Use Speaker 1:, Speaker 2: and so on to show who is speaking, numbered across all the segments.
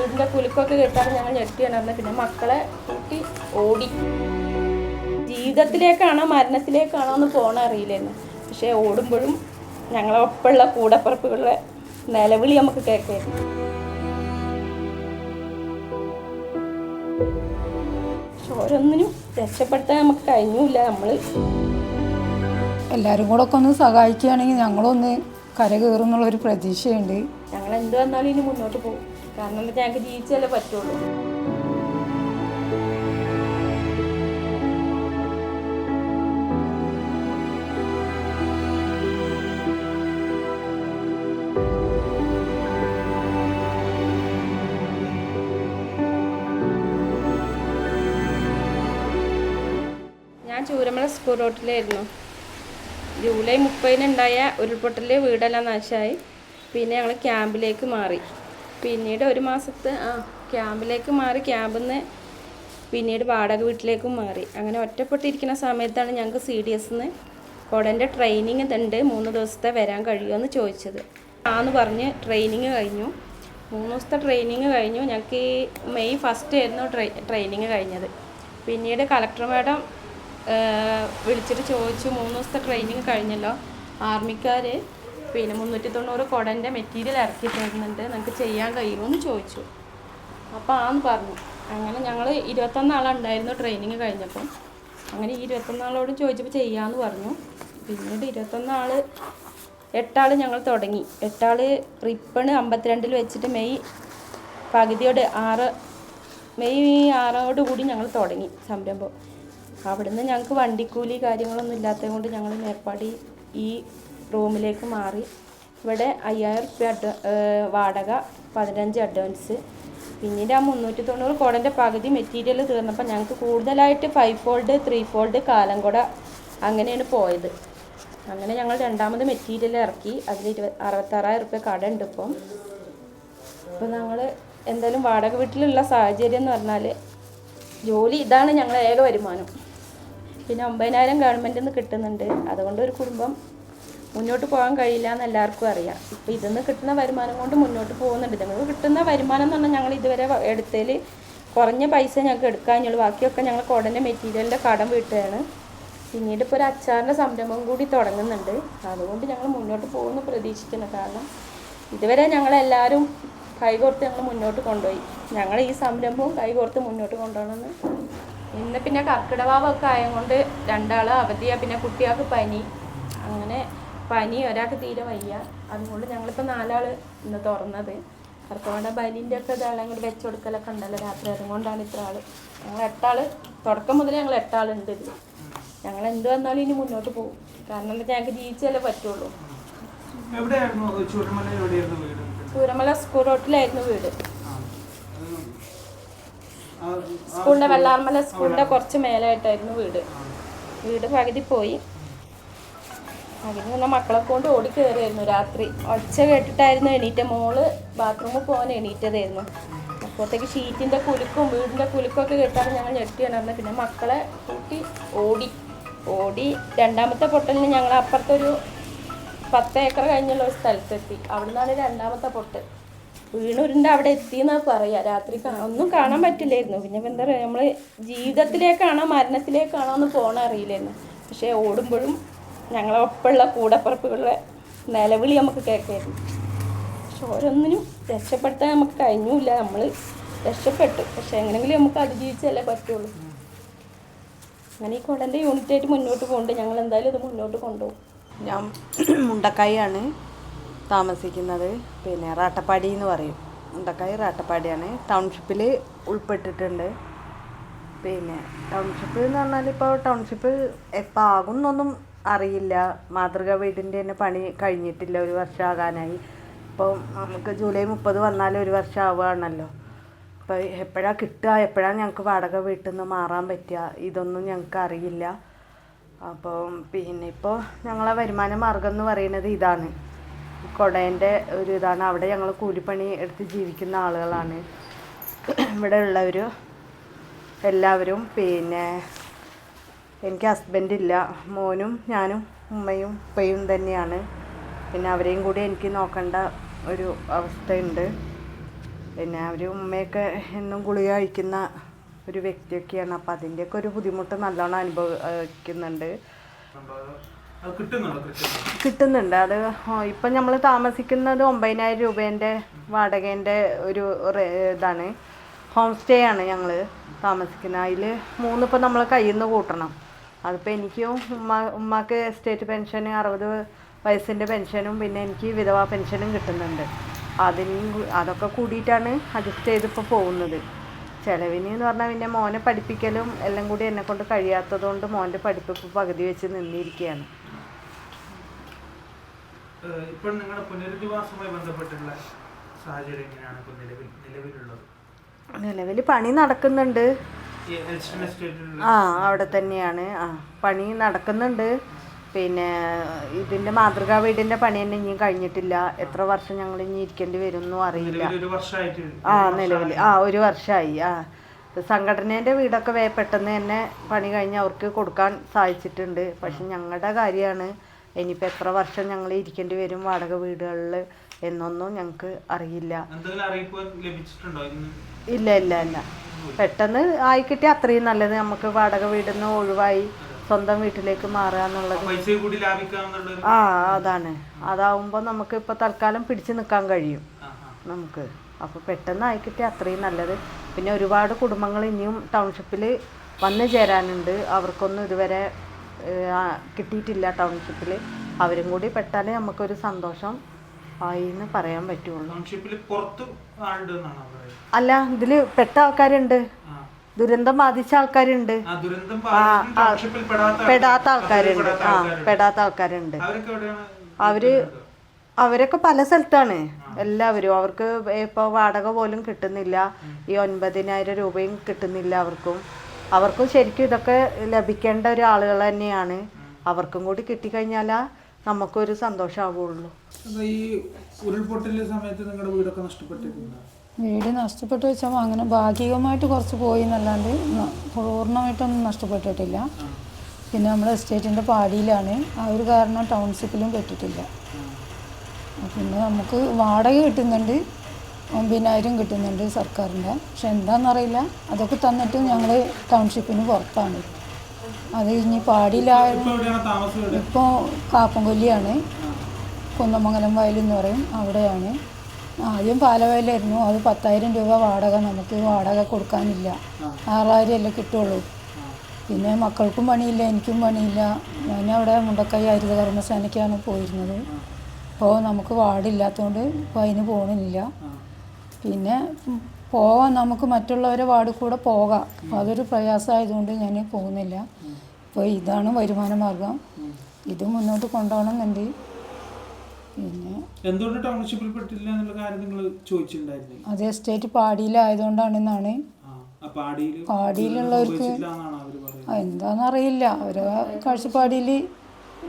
Speaker 1: വീടിന്റെ കുലുക്കൊക്കെ കേട്ടാണ് ഞങ്ങൾ ഞെട്ടി ഉണർന്നത് പിന്നെ മക്കളെ കൂട്ടി ഓടി. ജീവിതത്തിലേക്കാണോ മരണത്തിലേക്കാണോ എന്ന് പോണ അറിയില്ലായിരുന്നു പക്ഷേ ഓടുമ്പോഴും ഞങ്ങളെ ഒപ്പമുള്ള കൂടപ്പുറപ്പുകളുടെ നിലവിളി നമുക്ക് കേൾക്കായിരുന്നു പക്ഷെ ഓരോന്നിനും രക്ഷപ്പെടുത്താൻ നമുക്ക് കഴിഞ്ഞില്ല നമ്മൾ
Speaker 2: എല്ലാവരും കൂടെ ഒക്കെ ഒന്ന് സഹായിക്കുകയാണെങ്കിൽ ഞങ്ങളൊന്ന് കര കയറും എന്നുള്ളൊരു പ്രതീക്ഷയുണ്ട്.
Speaker 1: ഞങ്ങൾ എന്ത് വന്നാലും ഇനി മുന്നോട്ട് പോകും. കാരണം എന്താ ഞങ്ങൾക്ക് ജീവിച്ചല്ലേ പറ്റുള്ളൂ. ഞാൻ ചൂരമല സ്കൂൾ റോട്ടിലായിരുന്നു ജൂലൈ മുപ്പതിനുണ്ടായ ഉരുൾപൊട്ടലിൽ വീടെല്ലാം നാശമായി പിന്നെ ഞങ്ങൾ ക്യാമ്പിലേക്ക് മാറി. പിന്നീട് ഒരു മാസത്തെ ആ ക്യാമ്പിലേക്ക് മാറി ക്യാമ്പിൽ നിന്ന് പിന്നീട് വാടക വീട്ടിലേക്കും മാറി. അങ്ങനെ ഒറ്റപ്പെട്ടിരിക്കുന്ന സമയത്താണ് ഞങ്ങൾക്ക് സി ഡി എസ് നിന്ന് കുടന്റെ ട്രെയിനിങ് ഇതുണ്ട് മൂന്ന് ദിവസത്തെ വരാൻ കഴിയുമെന്ന് ചോദിച്ചത്. ആന്ന് പറഞ്ഞ് ട്രെയിനിങ് കഴിഞ്ഞു. മൂന്ന് ദിവസത്തെ ട്രെയിനിങ് കഴിഞ്ഞു. ഞങ്ങൾക്ക് ഈ മെയ് ഫസ്റ്റ് ആയിരുന്നു ട്രൈ ട്രെയിനിങ് കഴിഞ്ഞത്. പിന്നീട് കളക്ടർ മാഡം വിളിച്ചിട്ട് ചോദിച്ചു മൂന്ന് ദിവസത്തെ ട്രെയിനിങ് കഴിഞ്ഞല്ലോ. ആർമിക്കാർ പിന്നെ മുന്നൂറ്റി തൊണ്ണൂറ് കുടന്റെ മെറ്റീരിയൽ ഇറക്കി തരുന്നുണ്ട് നിങ്ങൾക്ക് ചെയ്യാൻ കഴിയുമോ എന്ന് ചോദിച്ചു. അപ്പോൾ ആന്ന് പറഞ്ഞു. അങ്ങനെ ഞങ്ങൾ ഇരുപത്തൊന്നാളുണ്ടായിരുന്നു ട്രെയിനിങ് കഴിഞ്ഞപ്പം. അങ്ങനെ ഈ ഇരുപത്തൊന്നാളോടും ചോദിച്ചപ്പോൾ ചെയ്യാമെന്ന് പറഞ്ഞു. പിന്നീട് ഇരുപത്തൊന്നാൾ എട്ടാൾ ഞങ്ങൾ തുടങ്ങി. എട്ടാൾ റിപ്പണ് അമ്പത്തിരണ്ടിൽ വെച്ചിട്ട് മെയ് പകുതിയോട് ആറ് മെയ് ആറോട് കൂടി ഞങ്ങൾ തുടങ്ങി സംരംഭം. അവിടുന്ന് ഞങ്ങൾക്ക് വണ്ടിക്കൂലി കാര്യങ്ങളൊന്നും ഇല്ലാത്തത് കൊണ്ട് ഞങ്ങൾ മേപ്പാടി ഈ റൂമിലേക്ക് മാറി. ഇവിടെ അയ്യായിരം റുപ്യ വാടക പതിനഞ്ച് അഡ്വാൻസ് പിന്നീട് ആ മുന്നൂറ്റി തൊണ്ണൂറ് കോടന്റെ പകുതി മെറ്റീരിയൽ തീർന്നപ്പോൾ ഞങ്ങൾക്ക് കൂടുതലായിട്ട് ഫൈവ് ഫോൾഡ് ത്രീ ഫോൾഡ് കാലം കൂട അങ്ങനെയാണ് പോയത്. അങ്ങനെ ഞങ്ങൾ രണ്ടാമത് മെറ്റീരിയൽ ഇറക്കി. അതിൽ ഇരുപ അറുപത്താറായിരം റുപ്യ കട ഉണ്ട് ഇപ്പം. ഇപ്പം ഞങ്ങൾ എന്തായാലും വാടക വീട്ടിലുള്ള സാഹചര്യം എന്ന് പറഞ്ഞാൽ ജോലി ഇതാണ് ഞങ്ങളുടെ ഏക വരുമാനം. പിന്നെ ഒമ്പതിനായിരം ഗവൺമെന്റിൽ നിന്ന് കിട്ടുന്നുണ്ട്. അതുകൊണ്ട് ഒരു കുടുംബം മുന്നോട്ട് പോകാൻ കഴിയില്ല എന്ന് എല്ലാവർക്കും അറിയാം. ഇപ്പം ഇതിൽ നിന്ന് കിട്ടുന്ന വരുമാനം കൊണ്ട് മുന്നോട്ട് പോകുന്നുണ്ട്. ഞങ്ങൾക്ക് കിട്ടുന്ന വരുമാനം എന്ന് പറഞ്ഞാൽ ഞങ്ങൾ ഇതുവരെ എടുത്തതിൽ കുറഞ്ഞ പൈസ ഞങ്ങൾക്ക് എടുക്കാനുള്ളൂ ബാക്കിയൊക്കെ ഞങ്ങൾ കുടന്റെ മെറ്റീരിയലിന്റെ കടം വീട്ടുകയാണ് പിന്നീട് ഇപ്പോൾ ഒരു അച്ചാറിന്റെ സംരംഭം കൂടി തുടങ്ങുന്നുണ്ട്. അതുകൊണ്ട് ഞങ്ങൾ മുന്നോട്ട് പോകുമെന്ന് പ്രതീക്ഷിക്കുന്നു. കാരണം ഇതുവരെ ഞങ്ങളെല്ലാവരും കൈകോർത്ത് ഞങ്ങൾ മുന്നോട്ട് കൊണ്ടുപോയി. ഞങ്ങൾ ഈ സംരംഭവും കൈകോർത്ത് മുന്നോട്ട് കൊണ്ടുപോകണമെന്ന് ഇന്ന് പിന്നെ കർക്കിടവാവൊക്കെ ആയതുകൊണ്ട് രണ്ടാൾ അവധിയാണ് പിന്നെ കുട്ടികൾക്ക് പനി. അങ്ങനെ പനി ഒരാൾക്ക് തീരെ വയ്യ. അതുകൊണ്ട് ഞങ്ങളിപ്പോൾ നാലാൾ ഇന്ന് തുറന്നത്. കർക്കിടക ബലിന്റെ ഒക്കെ ഇതാളെ കൂടി വെച്ച് കൊടുക്കലൊക്കെ ഉണ്ടല്ലോ രാത്രി. അതുകൊണ്ടാണ് ഇത്ര ആൾ ഞങ്ങൾ എട്ടാൾ തുടക്കം മുതൽ ഞങ്ങൾ എട്ടാളുണ്ട് ഇതിൽ ഞങ്ങൾ എന്ത് വന്നാലും ഇനി മുന്നോട്ട് പോകും. കാരണം എന്താ ഞങ്ങൾക്ക് ജീവിച്ചല്ലേ പറ്റുള്ളൂ.
Speaker 3: ചൂരമല
Speaker 1: സ്കൂൾ റോട്ടിലായിരുന്നു വീട്. സ്കൂളിന്റെ വെള്ളാർമല സ്കൂളിന്റെ കുറച്ച് മേലായിട്ടായിരുന്നു വീട്. വീട് പകുതി പോയി. അതിന് പിന്നെ മക്കളെ കൊണ്ട് ഓടി കയറിയായിരുന്നു രാത്രി. ഒച്ച കേട്ടിട്ടായിരുന്നു എണീറ്റ. മോൾ ബാത്റൂമിൽ പോകാൻ എണീറ്റതായിരുന്നു. അപ്പോഴത്തേക്ക് ഷീറ്റിന്റെ കുലുക്കും വീടിന്റെ കുലുക്കൊക്കെ കേട്ടാണ് ഞങ്ങൾ ഞെട്ടി ഉണർന്നത്. പിന്നെ മക്കളെ കൂട്ടി ഓടി ഓടി രണ്ടാമത്തെ പൊട്ടലിന് ഞങ്ങൾ അപ്പുറത്തൊരു പത്ത് ഏക്കർ കഴിഞ്ഞുള്ള ഒരു സ്ഥലത്തെത്തി. അവിടെ നിന്നാണ് രണ്ടാമത്തെ പൊട്ട്. വീണുരുണ്ട് അവിടെ എത്തി എത്തിയെന്നാണ് പറയുക രാത്രി ഒന്നും കാണാൻ പറ്റില്ലായിരുന്നു. പിന്നെ എന്താ പറയുക നമ്മൾ ജീവിതത്തിലേക്കാണോ മരണത്തിലേക്കാണോ എന്ന് പോണ അറിയില്ലായിരുന്നു. പക്ഷേ ഓടുമ്പോഴും ഞങ്ങളെ ഒപ്പമുള്ള കൂടപ്പറപ്പുകളുടെ നിലവിളി നമുക്ക് കേൾക്കായിരുന്നു. പക്ഷെ ഓരോന്നിനും രക്ഷപ്പെടുത്താൻ നമുക്ക് കഴിഞ്ഞില്ല. നമ്മൾ രക്ഷപ്പെട്ടു. പക്ഷെ എങ്ങനെങ്കിലും നമുക്ക് അതിജീവിച്ചല്ലേ പറ്റുള്ളൂ. അങ്ങനെ ഈ കുടന്റെ യൂണിറ്റായിട്ട് മുന്നോട്ട് പോകുന്നുണ്ട് ഞങ്ങൾ എന്തായാലും ഇത് മുന്നോട്ട് കൊണ്ടുപോകും.
Speaker 4: ഞാൻ മുണ്ടക്കായാണ് താമസിക്കുന്നത്. പിന്നെ റാട്ടപ്പാടി എന്ന് പറയും. മുണ്ടക്കായി റാട്ടപ്പാടിയാണ്. ടൗൺഷിപ്പിൽ ഉൾപ്പെട്ടിട്ടുണ്ട്. പിന്നെ ടൗൺഷിപ്പ് എന്ന് പറഞ്ഞാൽ ഇപ്പോൾ ടൗൺഷിപ്പ് എപ്പോൾ ആകും എന്നൊന്നും അറിയില്ല. മാതൃക വീടിന്റെ തന്നെ പണി കഴിഞ്ഞിട്ടില്ല. ഒരു വർഷം ആകാനായി ഇപ്പോൾ നമുക്ക് ജൂലൈ മുപ്പത് വന്നാൽ ഒരു വർഷം ആവുകയാണല്ലോ അപ്പോൾ എപ്പോഴാണ് കിട്ടുക? എപ്പോഴാണ് ഞങ്ങൾക്ക് വാടക വീട്ടിൽ നിന്ന് മാറാൻ പറ്റുക? ഇതൊന്നും ഞങ്ങൾക്ക് അറിയില്ല. അപ്പോൾ പിന്നെ ഇപ്പോൾ ഞങ്ങളെ വരുമാന മാർഗം എന്ന് പറയുന്നത് ഇതാണ്. കൊടേന്റെ ഒരു ഇതാണ്. അവിടെ ഞങ്ങൾ കൂലിപ്പണി എടുത്ത് ജീവിക്കുന്ന ആളുകളാണ്. ഇവിടെ ഉള്ളവർ എല്ലാവരും പിന്നെ എനിക്ക് ഹസ്ബൻഡില്ല. മോനും ഞാനും ഉമ്മയും ഉപ്പയും തന്നെയാണ്. പിന്നെ അവരെയും കൂടി എനിക്ക് നോക്കേണ്ട ഒരു അവസ്ഥയുണ്ട്. പിന്നെ അവർ ഉമ്മയൊക്കെ എന്നും ഗുളിക കഴിക്കുന്ന ഒരു വ്യക്തിയൊക്കെയാണ്. അപ്പോൾ അതിന്റെയൊക്കെ ഒരു ബുദ്ധിമുട്ട് നല്ലോണം അനുഭവിക്കുന്നുണ്ട്.
Speaker 3: കിട്ടുന്നുണ്ടോ?
Speaker 4: കിട്ടുന്നുണ്ട്? അത് ഇപ്പം നമ്മൾ താമസിക്കുന്നത് ഒമ്പതിനായിരം രൂപേന്റെ വാടകേന്റെ ഒരു ഇതാണ്. ഹോം സ്റ്റേ ആണ് ഞങ്ങൾ താമസിക്കുന്നത്. അതിൽ മൂന്നിപ്പോൾ നമ്മൾ കയ്യിൽ നിന്ന് കൂട്ടണം. അതിപ്പോൾ എനിക്കും ഉമ്മ ഉമ്മാക്ക് എസ്റ്റേറ്റ് പെൻഷന് അറുപത് വയസ്സിന്റെ പെൻഷനും പിന്നെ എനിക്ക് വിധവാ പെൻഷനും കിട്ടുന്നുണ്ട്. അതിന് അതൊക്കെ കൂടിയിട്ടാണ് അഡ്ജസ്റ്റ് ചെയ്തിപ്പോൾ പോകുന്നത്. ചിലവിന് എന്ന് പറഞ്ഞാൽ പിന്നെ മോനെ പഠിപ്പിക്കലും എല്ലാം കൂടി എന്നെ കൊണ്ട് കഴിയാത്തത് കൊണ്ട് മോന്റെ പഠിപ്പ് ഇപ്പോൾ പകുതി വെച്ച് നിന്നിരിക്കുകയാണ്
Speaker 3: ഇപ്പോൾ നിങ്ങളുടെ പുനരധിവാസവുമായി ബന്ധപ്പെട്ടുള്ള സാഹചര്യം എങ്ങനെയാണ് ഇപ്പോൾ നിലവിൽ നിലവിലുള്ളത്?
Speaker 4: നിലവിൽ പണി നടക്കുന്നുണ്ട്. ആ അവിടെ തന്നെയാണ്. ആ പണി നടക്കുന്നുണ്ട്. പിന്നെ ഇതിന്റെ മാതൃകാ വീടിന്റെ പണി തന്നെ ഇനിയും കഴിഞ്ഞിട്ടില്ല. എത്ര വർഷം ഞങ്ങൾ ഇനി ഇരിക്കേണ്ടി വരും എന്നും അറിയില്ല ആ നിലവിൽ. ആ ഒരു വർഷമായി. ആ സംഘടനേന്റെ വീടൊക്കെ വേ പെട്ടെന്ന് തന്നെ പണി കഴിഞ്ഞ് അവർക്ക് കൊടുക്കാൻ സാധിച്ചിട്ടുണ്ട്. പക്ഷെ ഞങ്ങളുടെ കാര്യമാണ് ഇനിയിപ്പോൾ എത്ര വർഷം ഞങ്ങൾ ഇരിക്കേണ്ടി വരും വാടക വീടുകളിൽ എന്നൊന്നും ഞങ്ങൾക്ക് അറിയില്ല. ഇല്ല ഇല്ല ഇല്ല. പെട്ടെന്ന് ആയിക്കിട്ടി അത്രയും നല്ലത്. നമുക്ക് വാടക വീടിൽ നിന്ന് ഒഴിവായി സ്വന്തം വീട്ടിലേക്ക് മാറുക എന്നുള്ളത്. ആ അതാണ്. അതാവുമ്പോൾ നമുക്ക് ഇപ്പോൾ തൽക്കാലം പിടിച്ചു നിൽക്കാൻ കഴിയും. നമുക്ക്. അപ്പോൾ പെട്ടെന്ന് ആയിക്കിട്ടി അത്രയും നല്ലത്. പിന്നെ ഒരുപാട് കുടുംബങ്ങൾ ഇനിയും ടൗൺഷിപ്പിൽ വന്നു ചേരാനുണ്ട്. അവർക്കൊന്നും ഇതുവരെ കിട്ടിയിട്ടില്ല ടൗൺഷിപ്പിൽ അവരും കൂടി പെട്ടാലേ നമുക്കൊരു സന്തോഷം ആയി എന്ന് പറയാൻ പറ്റുള്ളൂ. അല്ല ഇതിൽ പെട്ട ആൾക്കാരുണ്ട്. ദുരന്തം ബാധിച്ച ആൾക്കാരുണ്ട്.
Speaker 3: പെടാത്ത
Speaker 4: ആൾക്കാരുണ്ട്. ആ പെടാത്ത ആൾക്കാരുണ്ട്. അവർ അവരൊക്കെ പല സ്ഥലത്താണ്. എല്ലാവരും. അവർക്ക് ഇപ്പോൾ വാടക പോലും കിട്ടുന്നില്ല. ഈ ഒൻപതിനായിരം രൂപയും കിട്ടുന്നില്ല അവർക്കും. അവർക്കും ശരിക്കും ഇതൊക്കെ ലഭിക്കേണ്ട ഒരു ആളുകൾ തന്നെയാണ്. അവർക്കും കൂടി കിട്ടിക്കഴിഞ്ഞാലാ നമുക്കൊരു സന്തോഷമാവുള്ളൂ
Speaker 3: ഈ ഉരുൾപൊട്ടലിന്റെ സമയത്ത് നിങ്ങളുടെ വീടൊക്കെ നഷ്ടപ്പെട്ടിട്ടുണ്ടോ?
Speaker 2: വീട് നഷ്ടപ്പെട്ടു വെച്ചാൽ അങ്ങനെ ഭാഗികമായിട്ട് കുറച്ച് പോയി എന്നല്ലാണ്ട് പൂർണമായിട്ടൊന്നും നഷ്ടപ്പെട്ടിട്ടില്ല. പിന്നെ നമ്മുടെ എസ്റ്റേറ്റിന്റെ പാടിയിലാണ്. ആ ഒരു കാരണം ടൗൺഷിപ്പിലും പെട്ടിട്ടില്ല. പിന്നെ നമുക്ക് വാടക കിട്ടുന്നുണ്ട്. ഒമ്പതിനായിരം കിട്ടുന്നുണ്ട് സർക്കാരിന്റെ പക്ഷെ എന്താണെന്നറിയില്ല അതൊക്കെ തന്നിട്ട് ഞങ്ങൾ ടൗൺഷിപ്പിന് പുറത്താണ്. അത് ഇനി
Speaker 3: പാടില്ല.
Speaker 2: ഇപ്പോൾ കാപ്പംകൊല്ലിയാണ്. കുന്നമംഗലം വയൽ എന്ന് പറയും. അവിടെയാണ്. ആദ്യം പാലവയലായിരുന്നു. അത് പത്തായിരം രൂപ വാടക. നമുക്ക് വാടക കൊടുക്കാനില്ല. ആറായിരം അല്ലേ കിട്ടുള്ളൂ. പിന്നെ മക്കൾക്കും പണിയില്ല എനിക്കും പണിയില്ല. ഞാൻ അവിടെ മുണ്ടക്കൈ ഹരിത കർമ്മസേനയ്ക്കാണ് പോയിരുന്നത്. അപ്പോൾ നമുക്ക് വാർഡില്ലാത്തതുകൊണ്ട് ഇപ്പോൾ അതിന് പോകണില്ല പിന്നെ പോവാം നമുക്ക് മറ്റുള്ളവരെ വാർഡിൽ കൂടെ പോകാം. അതൊരു പ്രയാസമായതുകൊണ്ട് ഞാൻ പോകുന്നില്ല. ഇപ്പോൾ ഇതാണ് വരുമാന മാർഗം. ഇത് മുന്നോട്ട് കൊണ്ടുപോകണമെന്നുണ്ട്. പിന്നെ
Speaker 3: എന്തുകൊണ്ട് ടൗൺഷിപ്പിൽ പെട്ടില്ല എന്നുള്ള കാര്യം നിങ്ങൾ
Speaker 2: അത് എസ്റ്റേറ്റ് പാടിയിലായതുകൊണ്ടാണെന്നാണ്. പാടിയിലുള്ളവർക്ക് എന്താണെന്നറിയില്ല അവരെ കാഴ്ചപ്പാടിയിൽ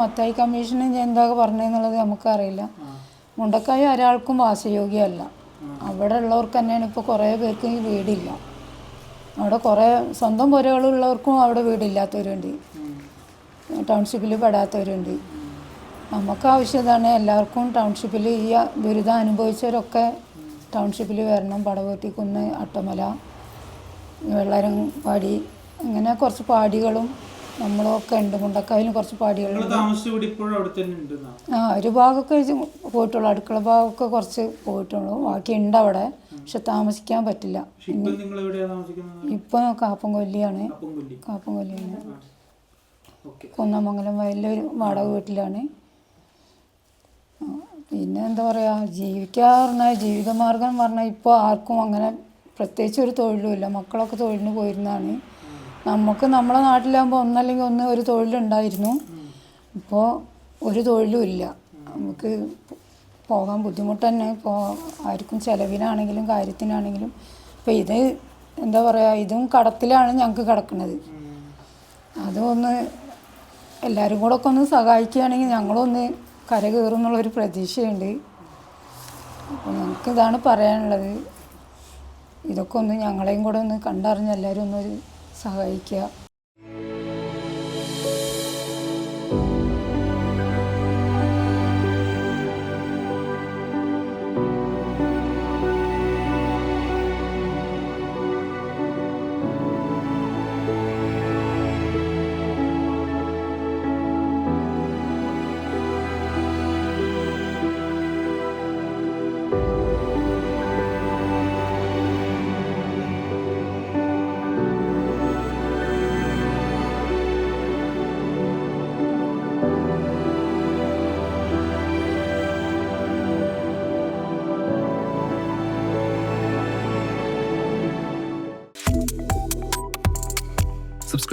Speaker 2: മത്തായി കമ്മീഷൻ എന്താ പറഞ്ഞതെന്നുള്ളത് നമുക്കറിയില്ല. മുണ്ടക്കായ ഒരാൾക്കും വാസയോഗ്യമല്ല. അവിടെ ഉള്ളവർക്ക് തന്നെയാണ് ഇപ്പോൾ കുറേ പേർക്ക് ഈ വീടില്ല. അവിടെ കുറേ സ്വന്തം പുരകളുള്ളവർക്കും അവിടെ വീടില്ലാത്തവരുണ്ട് ടൗൺഷിപ്പിൽ പെടാത്തവരുണ്ട് നമുക്ക് ആവശ്യതാണ് എല്ലാവർക്കും ടൗൺഷിപ്പിൽ ഈ ദുരിതം അനുഭവിച്ചവരൊക്കെ ടൗൺഷിപ്പിൽ വരണം. പടവെട്ടിക്കുന്ന് അട്ടമല വെള്ളരം പാടി അങ്ങനെ കുറച്ച് പാടികളും നമ്മളൊക്കെ ഉണ്ട് മുണ്ടക്കാവിലും കുറച്ച് പാടികളുണ്ട്. ആ ഒരു ഭാഗമൊക്കെ പോയിട്ടുള്ളൂ. അടുക്കള ഭാഗമൊക്കെ കുറച്ച് പോയിട്ടുള്ളൂ. ബാക്കി ഉണ്ട് അവിടെ. പക്ഷെ താമസിക്കാൻ പറ്റില്ല.
Speaker 3: ഇപ്പൊ
Speaker 2: കാപ്പൻകൊല്ലിയാണ്
Speaker 3: ഓക്കെ.
Speaker 2: കുന്നമംഗലം വയലിലെ ഒരു വാടക വീട്ടിലാണ്. പിന്നെ എന്താ പറയുക ജീവിക്കുക പറഞ്ഞാൽ ജീവിതമാർഗം പറഞ്ഞാൽ ഇപ്പോൾ ആർക്കും അങ്ങനെ പ്രത്യേകിച്ച് ഒരു തൊഴിലുമില്ല മക്കളൊക്കെ തൊഴിലിന് പോയിരുന്നതാണ്. നമുക്ക് നമ്മളെ നാട്ടിലാകുമ്പോൾ ഒന്നല്ലെങ്കിൽ ഒന്ന് ഒരു തൊഴിലുണ്ടായിരുന്നു. ഇപ്പോൾ ഒരു തൊഴിലും ഇല്ല. നമുക്ക് പോകാൻ ബുദ്ധിമുട്ട് തന്നെ ഇപ്പോൾ ആർക്കും ചിലവിനാണെങ്കിലും കാര്യത്തിനാണെങ്കിലും. ഇപ്പോൾ ഇത് എന്താ പറയുക ഇതും കടത്തിലാണ് ഞങ്ങൾക്ക് കിടക്കുന്നത് അതൊന്ന് എല്ലാവരും കൂടെ ഒക്കെ ഒന്ന് സഹായിക്കുകയാണെങ്കിൽ ഞങ്ങളൊന്ന് കര കയറും എന്നുള്ളൊരു പ്രതീക്ഷയുണ്ട്. അപ്പോൾ ഞങ്ങൾക്ക് ഇതാണ് പറയാനുള്ളത്. ഇതൊക്കെ ഒന്ന് ഞങ്ങളെയും കൂടെ ഒന്ന് കണ്ടറിഞ്ഞ് എല്ലാവരും ഒന്നൊരു സഹായിക്കുക.